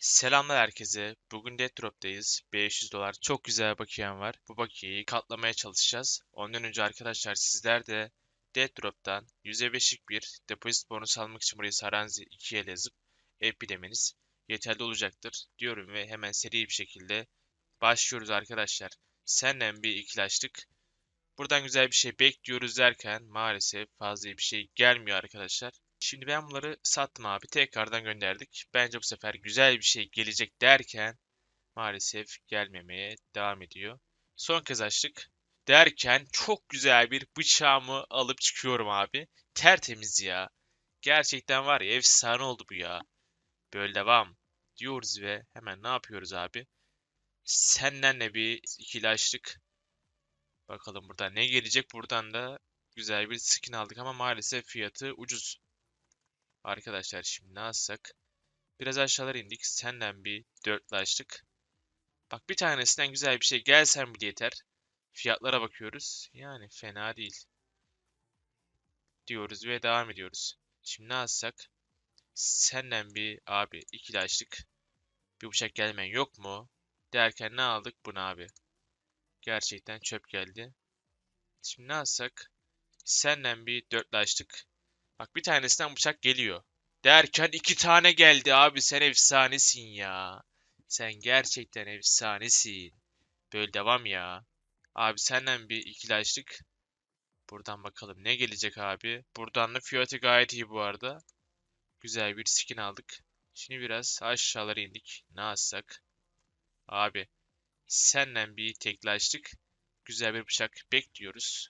Selamlar herkese. Bugün Death Drop'tayız. 500 dolar çok güzel bakiyem var. Bu bakiyeyi katlamaya çalışacağız. Ondan önce arkadaşlar sizler de Death Drop'tan %5'lik bir depozit bonus almak için burayı Saranzi 2'ye yazıp EP demeniz yeterli olacaktır diyorum ve hemen seri bir şekilde başlıyoruz arkadaşlar. Senden bir ikilaştık. Buradan güzel bir şey bekliyoruz derken maalesef fazla bir şey gelmiyor arkadaşlar. Şimdi ben bunları sattım abi. Tekrardan gönderdik. Bence bu sefer güzel bir şey gelecek derken maalesef gelmemeye devam ediyor. Son kez açtık. Derken çok güzel bir bıçağımı alıp çıkıyorum abi. Tertemiz ya. Gerçekten var ya efsane oldu bu ya. Böyle devam diyoruz ve hemen ne yapıyoruz abi? Senden de bir ikili açtık. Bakalım burada ne gelecek. Buradan da güzel bir skin aldık ama maalesef fiyatı ucuz. Arkadaşlar şimdi ne yapsak? Biraz aşağılara indik. Senden bir dörtlaştık. Bak bir tanesinden güzel bir şey gelsen bile yeter. Fiyatlara bakıyoruz. Yani fena değil. Diyoruz ve devam ediyoruz. Şimdi ne yapsak? Senden bir abi ikilaştık. Bir bıçak gelmeyen yok mu? Derken ne aldık? Bunu abi. Gerçekten çöp geldi. Şimdi ne yapsak? Senden bir dörtlaştık. Bak bir tanesinden bıçak geliyor. Derken iki tane geldi abi sen efsanesin ya. Sen gerçekten efsanesin. Böyle devam ya. Abi senden bir ikilaştık. Buradan bakalım ne gelecek abi. Buradan da fiyatı gayet iyi bu arada. Güzel bir skin aldık. Şimdi biraz aşağılara indik. Ne yapsak? Abi senden bir teklaştık. Güzel bir bıçak bekliyoruz.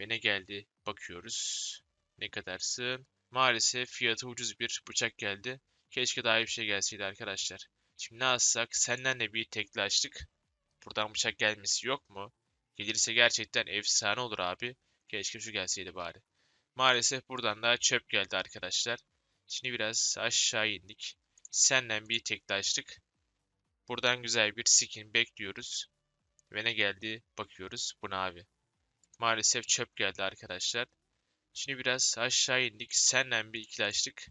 Ve ne geldi? Bakıyoruz. Ne kadarsın? Maalesef fiyatı ucuz bir bıçak geldi. Keşke daha iyi bir şey gelseydi arkadaşlar. Şimdi ne yapsak? Senden de bir tekli açtık. Buradan bıçak gelmesi yok mu? Gelirse gerçekten efsane olur abi. Keşke şu gelseydi bari. Maalesef buradan da çöp geldi arkadaşlar. Şimdi biraz aşağı indik. Senden bir tekli açtık. Buradan güzel bir skin bekliyoruz. Ve ne geldi? Bakıyoruz. Bu abi? Maalesef çöp geldi arkadaşlar. Şimdi biraz aşağı indik. Senden bir ikilaştık.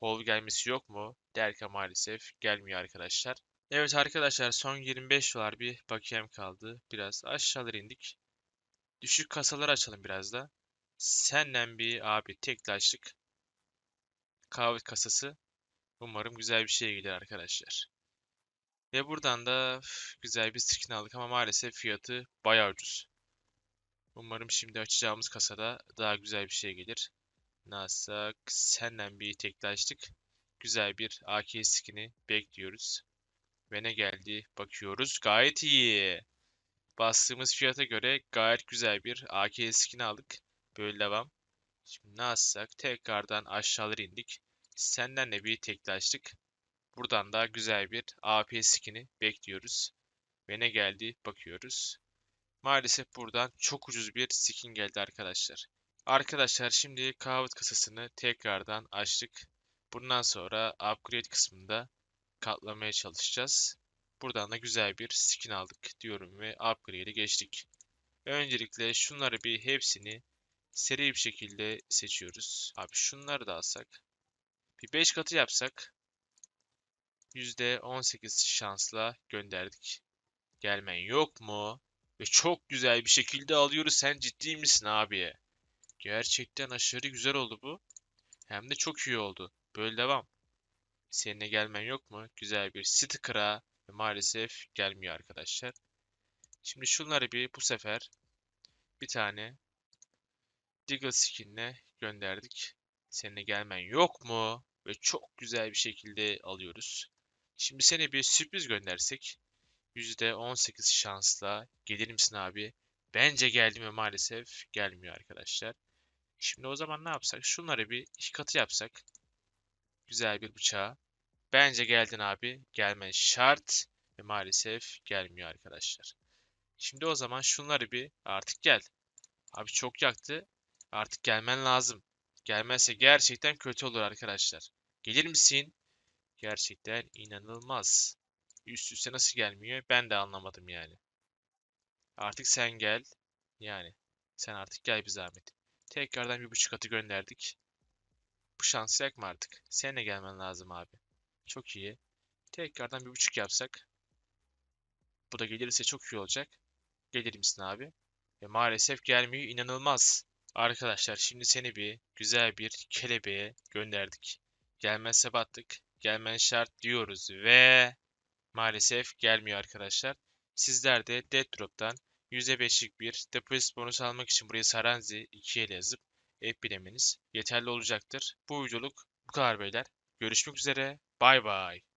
Hol gelmesi yok mu? Derken maalesef gelmiyor arkadaşlar. Evet arkadaşlar son 25 dolar bir bakiyem kaldı. Biraz aşağılara indik. Düşük kasaları açalım biraz da. Senden bir abi teklaştık. Kahve kasası. Umarım güzel bir şey gelir arkadaşlar. Ve buradan da güzel bir skin aldık ama maalesef fiyatı bayağı ucuz. Umarım şimdi açacağımız kasada daha güzel bir şey gelir. Nasıl senden bir teklaştık. Güzel bir AK skin'i bekliyoruz. Ve ne geldi? Bakıyoruz. Gayet iyi. Bastığımız fiyata göre gayet güzel bir AK skin aldık. Böyle devam. Şimdi ne? Tekrardan aşağılara indik. Senden de bir teklaştık. Buradan da güzel bir AP skin'i bekliyoruz. Ve ne geldi? Bakıyoruz. Maalesef buradan çok ucuz bir skin geldi arkadaşlar. Arkadaşlar şimdi kahve kasasını tekrardan açtık. Bundan sonra upgrade kısmında katlamaya çalışacağız. Buradan da güzel bir skin aldık diyorum ve upgrade'e geçtik. Öncelikle şunları bir hepsini seri bir şekilde seçiyoruz. Abi şunları da alsak. Bir 5 katı yapsak. %18 şansla gönderdik. Gelmen yok mu? Ve çok güzel bir şekilde alıyoruz. Sen ciddi misin abi? Gerçekten aşırı güzel oldu bu. Hem de çok iyi oldu. Böyle devam. Seninle gelmen yok mu? Güzel bir sticker'a maalesef gelmiyor arkadaşlar. Şimdi şunları bir bu sefer bir tane Diggle skin'le gönderdik. Seninle gelmen yok mu? Ve çok güzel bir şekilde alıyoruz. Şimdi seni bir sürpriz göndersek %18 şansla gelir misin abi? Bence geldi mi maalesef gelmiyor arkadaşlar. Şimdi o zaman ne yapsak? Şunları bir iki katı yapsak. Güzel bir bıçağı. Bence geldin abi. Gelmen şart. Ve maalesef gelmiyor arkadaşlar. Şimdi o zaman şunları bir artık gel. Abi çok yaktı. Artık gelmen lazım. Gelmezse gerçekten kötü olur arkadaşlar. Gelir misin? Gerçekten inanılmaz. Üst üste nasıl gelmiyor ben de anlamadım yani. Artık sen gel. Yani sen artık gel bir zahmet. Tekrardan bir buçuk atı gönderdik. Bu şansı yakma artık. Seninle gelmen lazım abi. Çok iyi. Tekrardan bir buçuk yapsak. Bu da gelirse çok iyi olacak. Gelir misin abi? Ve maalesef gelmiyor. inanılmaz. Arkadaşlar şimdi seni bir güzel bir kelebeğe gönderdik. Gelmezse battık. Gelmen şart diyoruz ve maalesef gelmiyor arkadaşlar. Sizler de Death Drop'tan %5'lik bir deposit bonus almak için buraya Saranzi 2 ile yazıp app bilemeniz yeterli olacaktır. Bu videoluk bu kadar beyler. Görüşmek üzere. Bay bay.